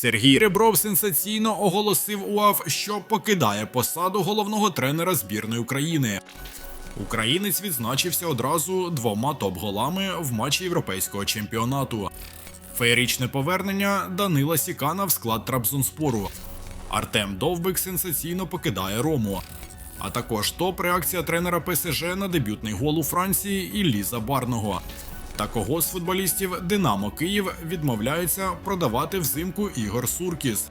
Сергій Ребров сенсаційно оголосив УАФ, що покидає посаду головного тренера збірної України. Українець відзначився одразу двома топ-голами в матчі європейського чемпіонату. Феєрічне повернення Данила Сікана в склад Трабзонспору. Артем Довбик сенсаційно покидає Рому. А також топ-реакція тренера ПСЖ на дебютний гол у Франції Іллі Забарного. Та кого з футболістів Динамо Київ відмовляється продавати взимку Ігор Суркіс.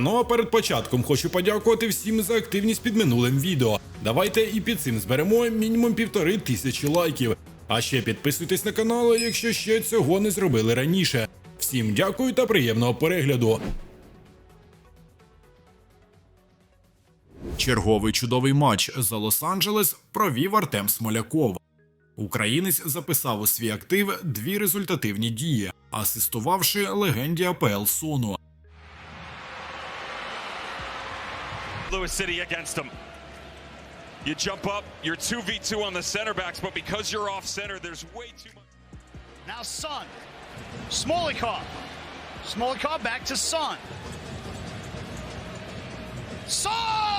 Ну а перед початком хочу подякувати всім за активність під минулим відео. Давайте і під цим зберемо мінімум півтори тисячі лайків. А ще підписуйтесь на канал, якщо ще цього не зробили раніше. Всім дякую та приємного перегляду. Черговий чудовий матч за Лос-Анджелес провів Артем Смоляков. Українець записав у свій актив дві результативні дії, асистувавши легенді АПЛ Сону. Lewis City against them. You jump up, you're 2v2 on the center backs, but because you're off center, there's way too much. Now Sun. Smolikov. Smolikov back to Sun. Sun!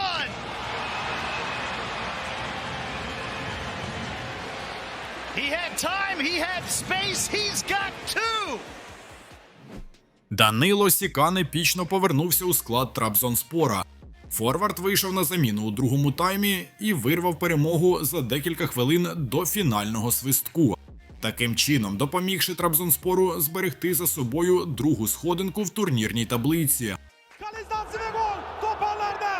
He had time, he had space, he's got two! Данило Сікан епічно повернувся у склад Трабзонспора. Форвард вийшов на заміну у другому таймі і вирвав перемогу за декілька хвилин до фінального свистку. Таким чином, допомігши Трабзонспору зберегти за собою другу сходинку в турнірній таблиці. Kaleci ve gol toparlarda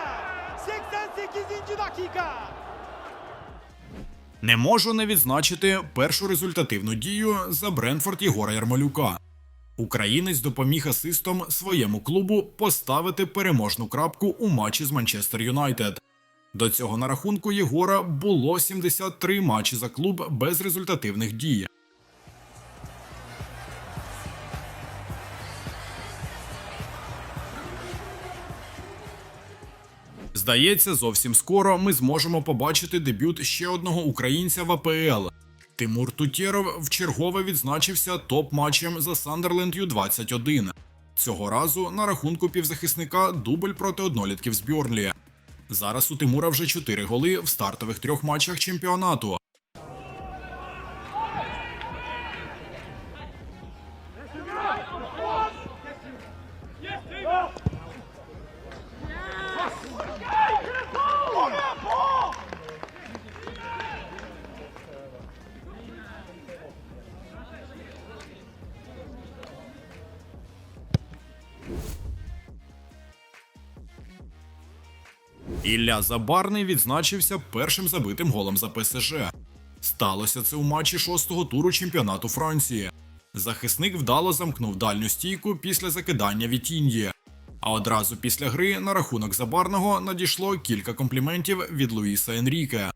88. dakika. Не можу не відзначити першу результативну дію за Бренфорд Єгора Ярмолюка. Українець допоміг асистом своєму клубу поставити переможну крапку у матчі з Манчестер Юнайтед. До цього на рахунку Єгора було 73 матчі за клуб без результативних дій. Здається, зовсім скоро ми зможемо побачити дебют ще одного українця в АПЛ. Тимур Тутєров вчергове відзначився топ-матчем за Сандерленд Ю-21. Цього разу на рахунку півзахисника дубль проти однолітків з Бьорнлі. Зараз у Тимура вже 4 голи в стартових трьох матчах чемпіонату. Ілля Забарний відзначився першим забитим голом за ПСЖ. Сталося це у матчі шостого туру чемпіонату Франції. Захисник вдало замкнув дальню стійку після закидання Вітіньї. А одразу після гри на рахунок Забарного надійшло кілька компліментів від Луїса Енріке.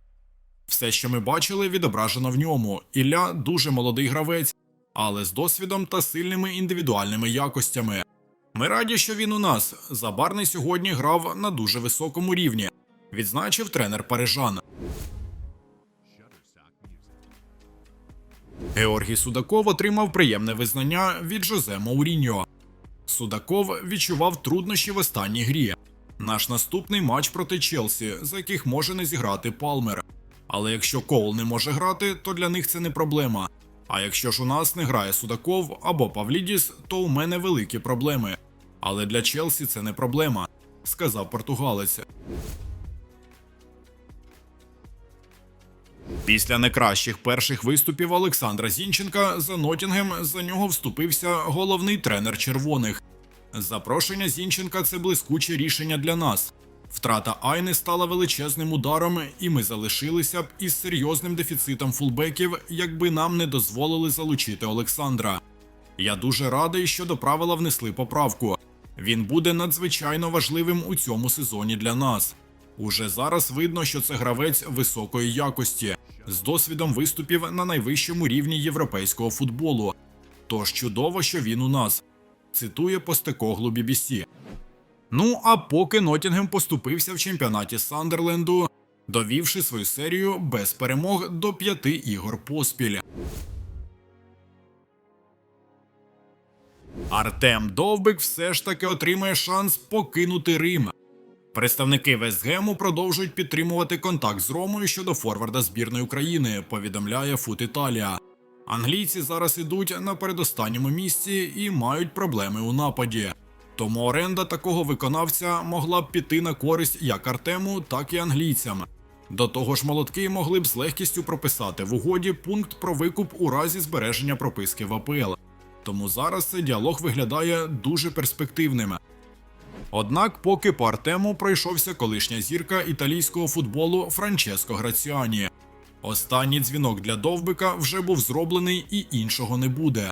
Все, що ми бачили, відображено в ньому. Ілля дуже молодий гравець, але з досвідом та сильними індивідуальними якостями. Ми раді, що він у нас. Забарний сьогодні грав на дуже високому рівні, відзначив тренер Парижан. Георгій Судаков отримав приємне визнання від Жозе Мауріньо. Судаков відчував труднощі в останній грі. Наш наступний матч проти Челсі, за яких може не зіграти Палмер. Але якщо Коул не може грати, то для них це не проблема. А якщо ж у нас не грає Судаков або Павлідіс, то у мене великі проблеми. Але для Челсі це не проблема, сказав португалець. Після некращих перших виступів Олександра Зінченка за Нотінгем за нього вступився головний тренер червоних. Запрошення Зінченка це блискуче рішення для нас. Втрата Айни стала величезним ударом, і ми залишилися б із серйозним дефіцитом фулбеків, якби нам не дозволили залучити Олександра. Я дуже радий, що до правила внесли поправку. Він буде надзвичайно важливим у цьому сезоні для нас. Уже зараз видно, що це гравець високої якості, з досвідом виступів на найвищому рівні європейського футболу. Тож чудово, що він у нас. Цитує Постекоглу BBC. Ну а поки Нотінгем поступився в чемпіонаті Сандерленду, довівши свою серію без перемог до п'яти ігор поспіль. Артем Довбик все ж таки отримає шанс покинути Рим. Представники Вестгему продовжують підтримувати контакт з Ромою щодо форварда збірної України, повідомляє Фут Італія. Англійці зараз ідуть на передостанньому місці і мають проблеми у нападі. Тому оренда такого виконавця могла б піти на користь як Артему, так і англійцям. До того ж, молотки могли б з легкістю прописати в угоді пункт про викуп у разі збереження прописки в АПЛ. Тому зараз діалог виглядає дуже перспективним. Однак, поки по Артему пройшовся колишня зірка італійського футболу Франческо Граціані. Останній дзвінок для довбика вже був зроблений і іншого не буде.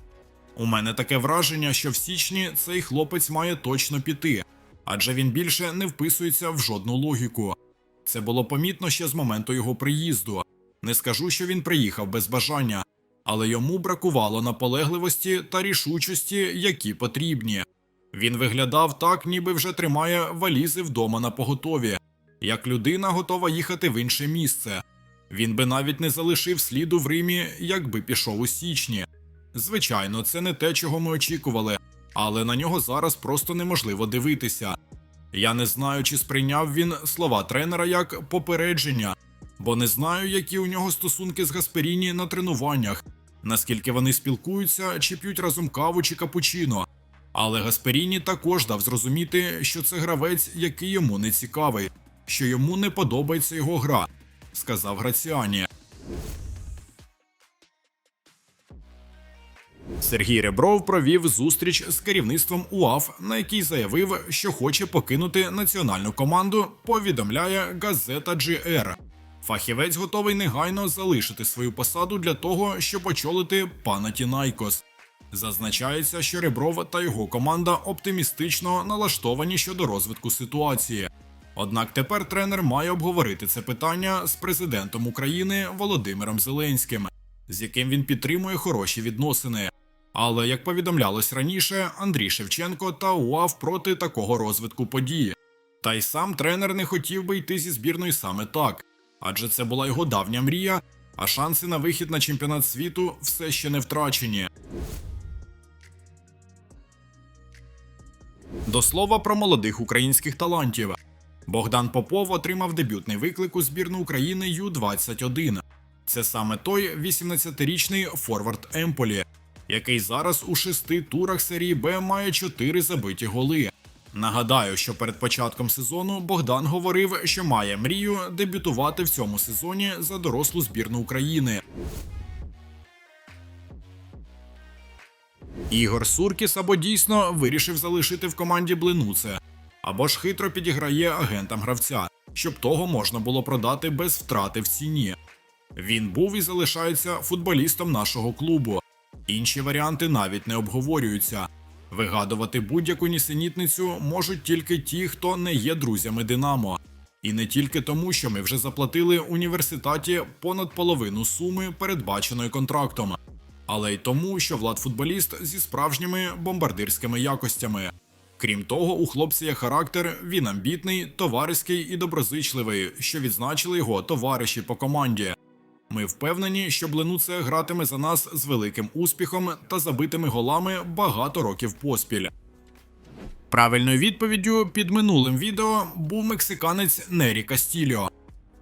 У мене таке враження, що в січні цей хлопець має точно піти, адже він більше не вписується в жодну логіку. Це було помітно ще з моменту його приїзду. Не скажу, що він приїхав без бажання, але йому бракувало наполегливості та рішучості, які потрібні. Він виглядав так, ніби вже тримає валізи вдома на поготові, як людина готова їхати в інше місце. Він би навіть не залишив сліду в Римі, якби пішов у січні. Звичайно, це не те, чого ми очікували, але на нього зараз просто неможливо дивитися. Я не знаю, чи сприйняв він слова тренера як попередження, бо не знаю, які у нього стосунки з Гасперіні на тренуваннях, наскільки вони спілкуються, чи п'ють разом каву чи капучино. Але Гасперіні також дав зрозуміти, що це гравець, який йому не цікавий, що йому не подобається його гра, сказав Граціані. Сергій Ребров провів зустріч з керівництвом УАФ, на якій заявив, що хоче покинути національну команду. Повідомляє газета GR. Фахівець готовий негайно залишити свою посаду для того, щоб очолити Панатінайкос. Зазначається, що Ребров та його команда оптимістично налаштовані щодо розвитку ситуації. Однак тепер тренер має обговорити це питання з президентом України Володимиром Зеленським, з яким він підтримує хороші відносини. Але як повідомлялось раніше, Андрій Шевченко та УАВ проти такого розвитку події. Та й сам тренер не хотів би йти зі збірної саме так, адже це була його давня мрія, а шанси на вихід на чемпіонат світу все ще не втрачені. До слова про молодих українських талантів. Богдан Попов отримав дебютний виклик у збірну України Ю-21. Це саме той 18-річний форвард Емполі, який зараз у шести турах серії Б має чотири забиті голи. Нагадаю, що перед початком сезону Богдан говорив, що має мрію дебютувати в цьому сезоні за дорослу збірну України. Ігор Суркіс або дійсно вирішив залишити в команді Блинуце, або ж хитро підіграє агентам гравця, щоб того можна було продати без втрати в ціні. Він був і залишається футболістом нашого клубу. Інші варіанти навіть не обговорюються. Вигадувати будь-яку нісенітницю можуть тільки ті, хто не є друзями Динамо. І не тільки тому, що ми вже заплатили університеті понад половину суми, передбаченої контрактом, але й тому, що Влад футболіст зі справжніми бомбардирськими якостями. Крім того, у хлопця є характер, він амбітний, товариський і доброзичливий, що відзначили його товариші по команді. Ми впевнені, що Бленуце гратиме за нас з великим успіхом та забитими голами багато років поспіль. Правильною відповіддю під минулим відео був мексиканець Нері Кастільо.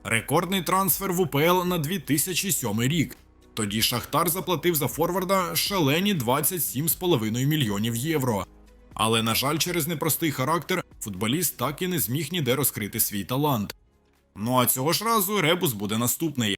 Рекордний трансфер в УПЛ на 2007 рік. Тоді Шахтар заплатив за форварда шалені 27,5 мільйонів євро. Але, на жаль, через непростий характер футболіст так і не зміг ніде розкрити свій талант. Ну а цього ж разу ребус буде наступний.